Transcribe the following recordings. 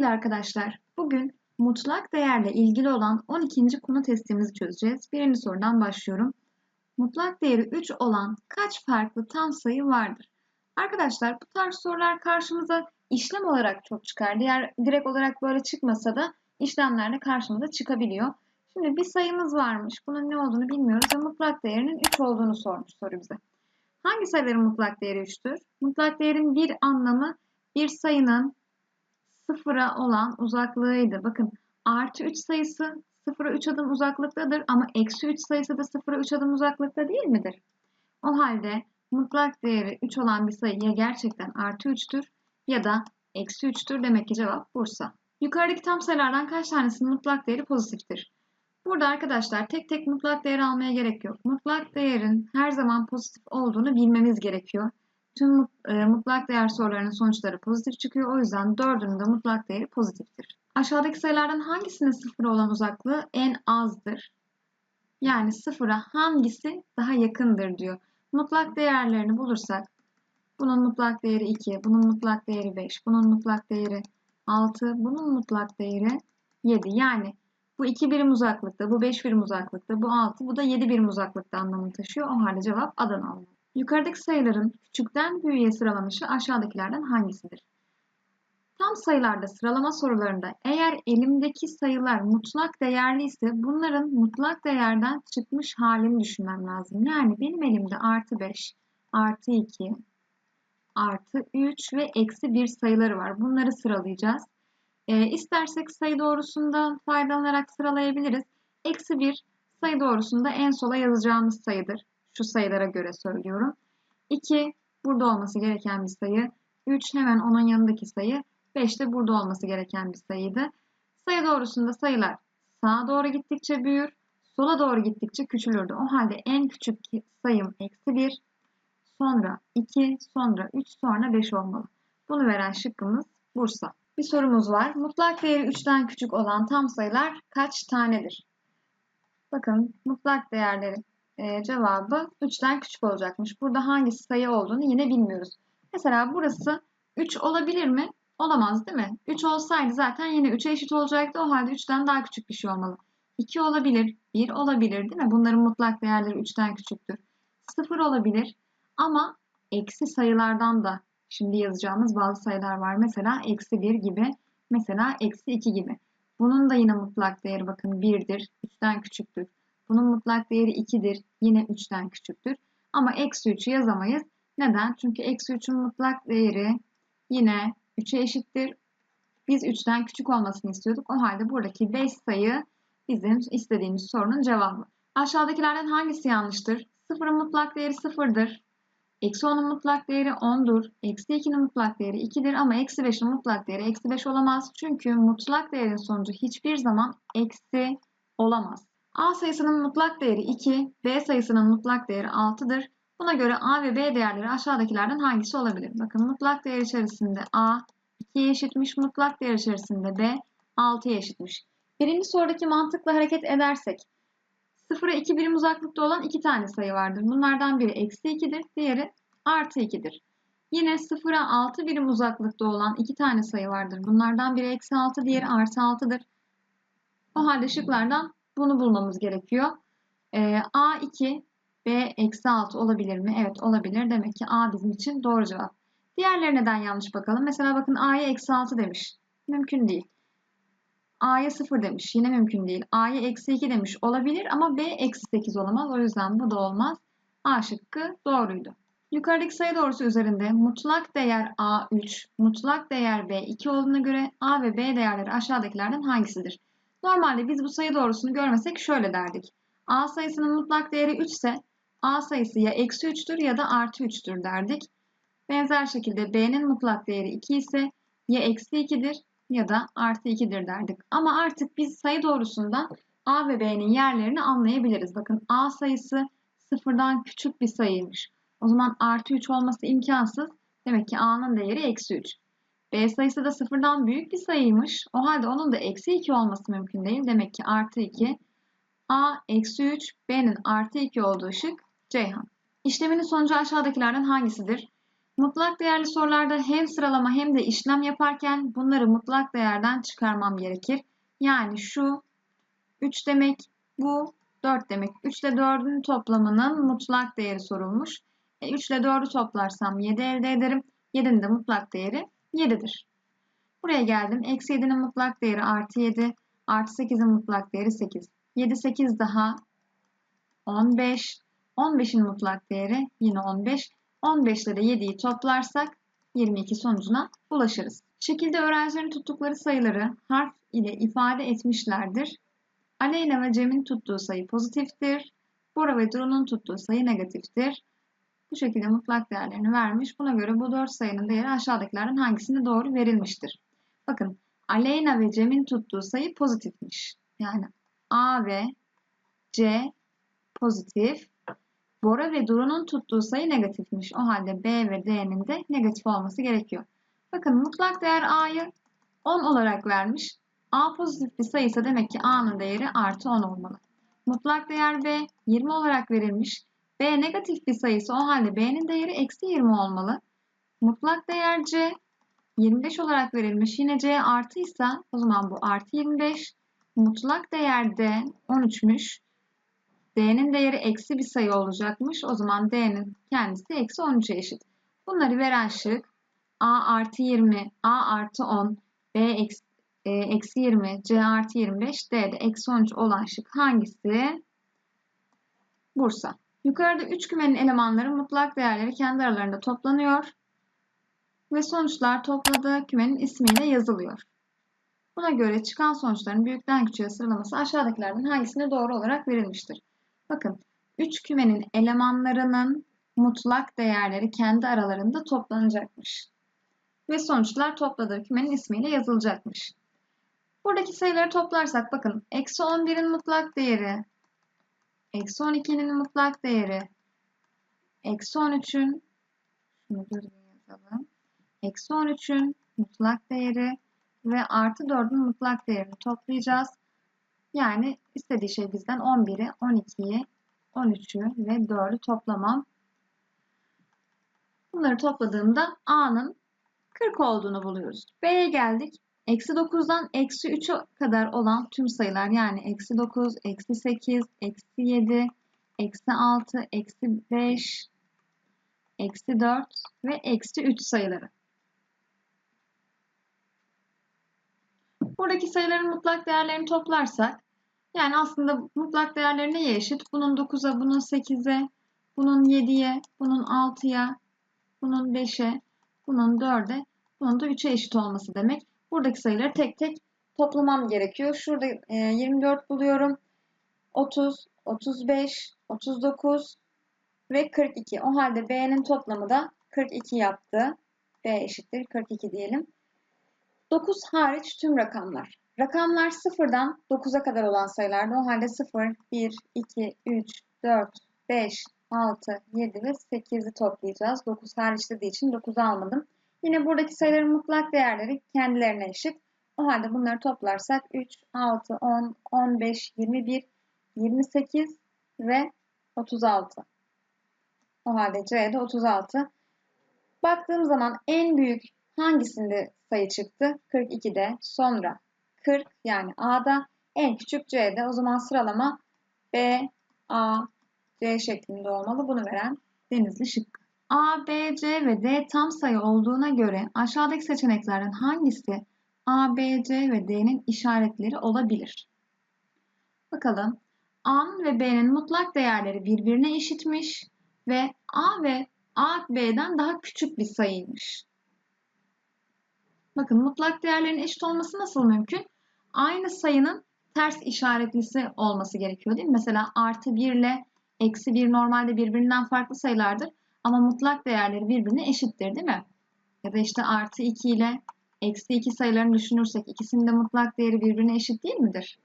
Sevgili arkadaşlar, bugün mutlak değerle ilgili olan 12. konu testimizi çözeceğiz. Birinci sorudan başlıyorum. Mutlak değeri 3 olan kaç farklı tam sayı vardır? Arkadaşlar bu tarz sorular karşımıza işlem olarak çok çıkar. Diğer direkt olarak böyle çıkmasa da işlemlerde karşımıza çıkabiliyor. Şimdi bir sayımız varmış. Bunun ne olduğunu bilmiyoruz ve mutlak değerinin 3 olduğunu sormuş soru bize. Hangi sayıların mutlak değeri 3'tür? Mutlak değerin bir anlamı bir sayının sıfıra olan uzaklığıydı. Bakın artı 3 sayısı sıfıra 3 adım uzaklıktadır ama eksi 3 sayısı da sıfıra 3 adım uzaklıkta değil midir? O halde mutlak değeri 3 olan bir sayı ya gerçekten artı 3'tür ya da eksi 3'tür. Demek ki cevap Bursa. Yukarıdaki tam sayılardan kaç tanesinin mutlak değeri pozitiftir? Burada arkadaşlar tek tek mutlak değer almaya gerek yok. Mutlak değerin her zaman pozitif olduğunu bilmemiz gerekiyor. Tüm e, mutlak değer sorularının sonuçları pozitif çıkıyor. O yüzden dördünün de mutlak değeri pozitiftir. Aşağıdaki sayılardan hangisinin sıfıra olan uzaklığı en azdır? Yani sıfıra hangisi daha yakındır diyor. Mutlak değerlerini bulursak bunun mutlak değeri 2, bunun mutlak değeri 5, bunun mutlak değeri 6, bunun mutlak değeri 7. Yani bu 2 birim uzaklıkta, bu 5 birim uzaklıkta, bu 6, bu da 7 birim uzaklıkta anlamını taşıyor. O halde cevap Adana olmalı. Yukarıdaki sayıların küçükten büyüğe sıralanışı aşağıdakilerden hangisidir? Tam sayılarda sıralama sorularında eğer elimdeki sayılar mutlak değerli ise bunların mutlak değerden çıkmış halini düşünmem lazım. Yani benim elimde artı 5, artı 2, artı 3 ve eksi 1 sayıları var. Bunları sıralayacağız. E, istersek sayı doğrusundan faydalanarak sıralayabiliriz. Eksi 1 sayı doğrusunda en sola yazacağımız sayıdır. Şu sayılara göre söylüyorum. 2 burada olması gereken bir sayı. 3 hemen onun yanındaki sayı. 5 de burada olması gereken bir sayıydı. Sayı doğrusunda sayılar sağa doğru gittikçe büyür, sola doğru gittikçe küçülürdü. O halde en küçük sayım eksi 1, sonra 2, sonra 3, sonra 5 olmalı. Bunu veren şıkkımız Bursa. Bir sorumuz var. Mutlak değeri 3'ten küçük olan tam sayılar kaç tanedir? Bakın mutlak değerleri e, cevabı 3'ten küçük olacakmış. Burada hangisi sayı olduğunu yine bilmiyoruz. Mesela burası 3 olabilir mi? Olamaz değil mi? 3 olsaydı zaten yine 3'e eşit olacaktı. O halde 3'ten daha küçük bir şey olmalı. 2 olabilir, 1 olabilir değil mi? Bunların mutlak değerleri 3'ten küçüktür. 0 olabilir ama eksi sayılardan da şimdi yazacağımız bazı sayılar var. Mesela eksi 1 gibi, mesela eksi 2 gibi. Bunun da yine mutlak değeri bakın 1'dir, 3'ten küçüktür. Bunun mutlak değeri 2'dir, yine 3'ten küçüktür. Ama eksi 3'ü yazamayız. Neden? Çünkü eksi 3'ün mutlak değeri yine 3'e eşittir. Biz 3'ten küçük olmasını istiyorduk. O halde buradaki 5 sayı bizim istediğimiz sorunun cevabı. Aşağıdakilerden hangisi yanlıştır? 0'ın mutlak değeri 0'dır. Eksi 10'un mutlak değeri 10'dur. Eksi 2'nin mutlak değeri 2'dir ama eksi 5'in mutlak değeri eksi 5 olamaz. Çünkü mutlak değerin sonucu hiçbir zaman eksi olamaz. A sayısının mutlak değeri 2, B sayısının mutlak değeri 6'dır. Buna göre A ve B değerleri aşağıdakilerden hangisi olabilir? Bakın mutlak değer içerisinde A 2'ye eşitmiş, mutlak değer içerisinde B 6'ya eşitmiş. Birinci sorudaki mantıkla hareket edersek 0'a 2 birim uzaklıkta olan iki tane sayı vardır. Bunlardan biri eksi 2'dir, diğeri artı 2'dir. Yine 0'a 6 birim uzaklıkta olan iki tane sayı vardır. Bunlardan biri eksi 6, diğeri artı 6'dır. O halde şıklardan bunu bulmamız gerekiyor. E, A2, B eksi 6 olabilir mi? Evet olabilir. Demek ki A bizim için doğru cevap. Diğerleri neden yanlış bakalım. Mesela bakın A'ya eksi 6 demiş. Mümkün değil. A'ya 0 demiş. Yine mümkün değil. A'ya eksi 2 demiş. Olabilir ama B eksi 8 olamaz. O yüzden bu da olmaz. A şıkkı doğruydu. Yukarıdaki sayı doğrusu üzerinde mutlak değer A3, mutlak değer B2 olduğuna göre A ve B değerleri aşağıdakilerden hangisidir? Normalde biz bu sayı doğrusunu görmesek şöyle derdik. A sayısının mutlak değeri 3 ise A sayısı ya eksi 3'tür ya da artı 3'tür derdik. Benzer şekilde B'nin mutlak değeri 2 ise ya eksi 2'dir ya da artı 2'dir derdik. Ama artık biz sayı doğrusundan A ve B'nin yerlerini anlayabiliriz. Bakın A sayısı sıfırdan küçük bir sayıymış. O zaman artı 3 olması imkansız. Demek ki A'nın değeri eksi 3. B sayısı da sıfırdan büyük bir sayıymış. O halde onun da eksi 2 olması mümkün değil. Demek ki artı 2. A eksi 3, B'nin artı 2 olduğu şık Ceyhan. İşleminin sonucu aşağıdakilerden hangisidir? Mutlak değerli sorularda hem sıralama hem de işlem yaparken bunları mutlak değerden çıkarmam gerekir. Yani şu 3 demek, bu 4 demek. 3 ile 4'ün toplamının mutlak değeri sorulmuş. E, 3 ile 4'ü toplarsam 7 elde ederim. 7'nin de mutlak değeri 7'dir. Buraya geldim. Eksi 7'nin mutlak değeri artı 7. Artı 8'in mutlak değeri 8. 7, 8 daha 15. 15'in mutlak değeri yine 15. 15 ile de 7'yi toplarsak 22 sonucuna ulaşırız. Şekilde öğrencilerin tuttukları sayıları harf ile ifade etmişlerdir. Aleyna ve Cem'in tuttuğu sayı pozitiftir. Bora ve Duru'nun tuttuğu sayı negatiftir. Bu şekilde mutlak değerlerini vermiş. Buna göre bu 4 sayının değeri aşağıdakilerden hangisinde doğru verilmiştir? Bakın Aleyna ve Cem'in tuttuğu sayı pozitifmiş. Yani A ve C pozitif. Bora ve Duru'nun tuttuğu sayı negatifmiş. O halde B ve D'nin de negatif olması gerekiyor. Bakın mutlak değer A'yı 10 olarak vermiş. A pozitif bir sayıysa demek ki A'nın değeri artı 10 olmalı. Mutlak değer B 20 olarak verilmiş. B negatif bir sayısı o halde B'nin değeri eksi 20 olmalı. Mutlak değer C 25 olarak verilmiş. Yine C artıysa o zaman bu artı 25. Mutlak değer D 13'müş. D'nin değeri eksi bir sayı olacakmış. O zaman D'nin kendisi eksi 13'e eşit. Bunları veren şık A artı 20, A artı 10, B eksi, e, eksi 20, C artı 25, D'de eksi 13 olan şık hangisi? Bursa. Yukarıda 3 kümenin elemanları mutlak değerleri kendi aralarında toplanıyor ve sonuçlar topladığı kümenin ismiyle yazılıyor. Buna göre çıkan sonuçların büyükten küçüğe sıralaması aşağıdakilerden hangisine doğru olarak verilmiştir? Bakın 3 kümenin elemanlarının mutlak değerleri kendi aralarında toplanacakmış. Ve sonuçlar topladığı kümenin ismiyle yazılacakmış. Buradaki sayıları toplarsak bakın eksi 11'in mutlak değeri, eksi 12'nin mutlak değeri, eksi 13'ün, şunu düzgün yazalım, eksi 13'ün mutlak değeri ve artı 4'ün mutlak değerini toplayacağız. Yani istediği şey bizden 11'i, 12'yi, 13'ü ve 4'ü toplamam. Bunları topladığımda A'nın 40 olduğunu buluyoruz. B'ye geldik. Eksi 9'dan eksi 3'e kadar olan tüm sayılar yani eksi 9, eksi 8, eksi 7, eksi 6, eksi 5, eksi 4 ve eksi 3 sayıları. Buradaki sayıların mutlak değerlerini toplarsak yani aslında mutlak değerleri neye eşit? Bunun 9'a, bunun 8'e, bunun 7'ye, bunun 6'ya, bunun 5'e, bunun 4'e, bunun da 3'e eşit olması demek. Buradaki sayıları tek tek toplamam gerekiyor. Şurada 24 e, buluyorum. 30, 35, 39 ve 42. O halde B'nin toplamı da 42 yaptı. B eşittir 42 diyelim. 9 hariç tüm rakamlar. Rakamlar sıfırdan 9'a kadar olan sayılardı. O halde 0, 1, 2, 3, 4, 5, 6, 7 ve 8'i toplayacağız. 9 hariç dediği için 9'u almadım. Yine buradaki sayıların mutlak değerleri kendilerine eşit. O halde bunları toplarsak 3, 6, 10, 15, 21, 28 ve 36. O halde C'de 36. Baktığım zaman en büyük hangisinde sayı çıktı? 42'de. Sonra 40 yani A'da. En küçük C'de. O zaman sıralama B, A, C şeklinde olmalı. Bunu veren Denizli şıkkı. A, B, C ve D tam sayı olduğuna göre aşağıdaki seçeneklerden hangisi A, B, C ve D'nin işaretleri olabilir? Bakalım. A'nın ve B'nin mutlak değerleri birbirine eşitmiş ve A ve A B'den daha küçük bir sayıymış. Bakın mutlak değerlerin eşit olması nasıl mümkün? Aynı sayının ters işaretlisi olması gerekiyor değil mi? Mesela artı 1 ile eksi 1 normalde birbirinden farklı sayılardır. Ama mutlak değerleri birbirine eşittir değil mi? Ya da işte artı 2 ile eksi 2 sayılarını düşünürsek ikisinin de mutlak değeri birbirine eşit değil midir?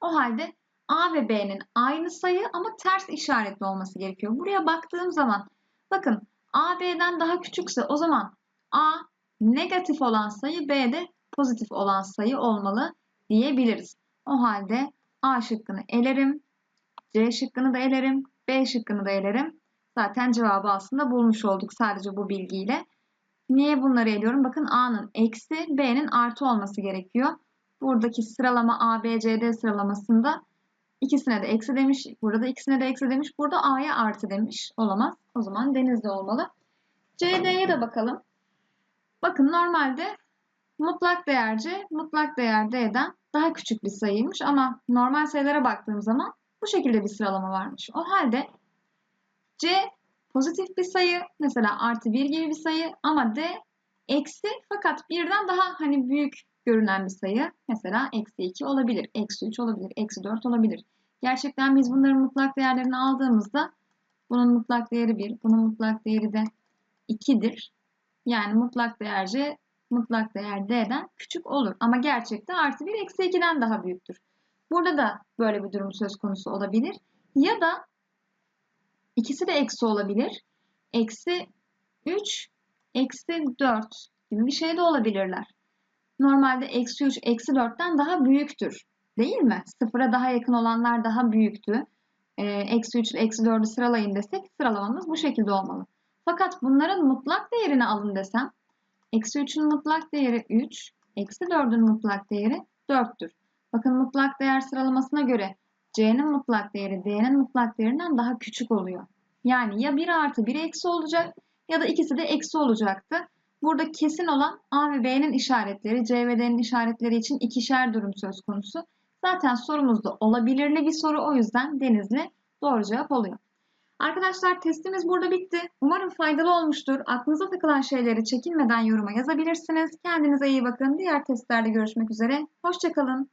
O halde A ve B'nin aynı sayı ama ters işaretli olması gerekiyor. Buraya baktığım zaman bakın A B'den daha küçükse o zaman A negatif olan sayı B de pozitif olan sayı olmalı diyebiliriz. O halde A şıkkını elerim, C şıkkını da elerim, B şıkkını da elerim. Zaten cevabı aslında bulmuş olduk sadece bu bilgiyle. Niye bunları eliyorum? Bakın A'nın eksi B'nin artı olması gerekiyor. Buradaki sıralama A, B, C, D sıralamasında ikisine de eksi demiş. Burada da ikisine de eksi demiş. Burada A'ya artı demiş. Olamaz. O zaman Denizli olmalı. C, D'ye de bakalım. Bakın normalde mutlak değer mutlak değer D'den daha küçük bir sayıymış ama normal sayılara baktığım zaman bu şekilde bir sıralama varmış. O halde C pozitif bir sayı, mesela artı 1 gibi bir sayı ama D eksi fakat birden daha hani büyük görünen bir sayı. Mesela eksi 2 olabilir, eksi 3 olabilir, eksi 4 olabilir. Gerçekten biz bunların mutlak değerlerini aldığımızda bunun mutlak değeri 1, bunun mutlak değeri de 2'dir. Yani mutlak değer C mutlak değer D'den küçük olur. Ama gerçekte artı 1 eksi 2'den daha büyüktür. Burada da böyle bir durum söz konusu olabilir. Ya da ikisi de eksi olabilir. Eksi 3, eksi 4 gibi bir şey de olabilirler. Normalde eksi 3, eksi 4'ten daha büyüktür. Değil mi? Sıfıra daha yakın olanlar daha büyüktü. Ee, eksi 3 ile eksi 4'ü sıralayın desek sıralamamız bu şekilde olmalı. Fakat bunların mutlak değerini alın desem Eksi 3'ün mutlak değeri 3, eksi 4'ün mutlak değeri 4'tür. Bakın mutlak değer sıralamasına göre C'nin mutlak değeri D'nin mutlak değerinden daha küçük oluyor. Yani ya 1 artı 1 eksi olacak ya da ikisi de eksi olacaktı. Burada kesin olan A ve B'nin işaretleri, C ve D'nin işaretleri için ikişer durum söz konusu. Zaten sorumuzda olabilirli bir soru o yüzden Denizli doğru cevap oluyor. Arkadaşlar testimiz burada bitti. Umarım faydalı olmuştur. Aklınıza takılan şeyleri çekinmeden yoruma yazabilirsiniz. Kendinize iyi bakın. Diğer testlerde görüşmek üzere. Hoşçakalın.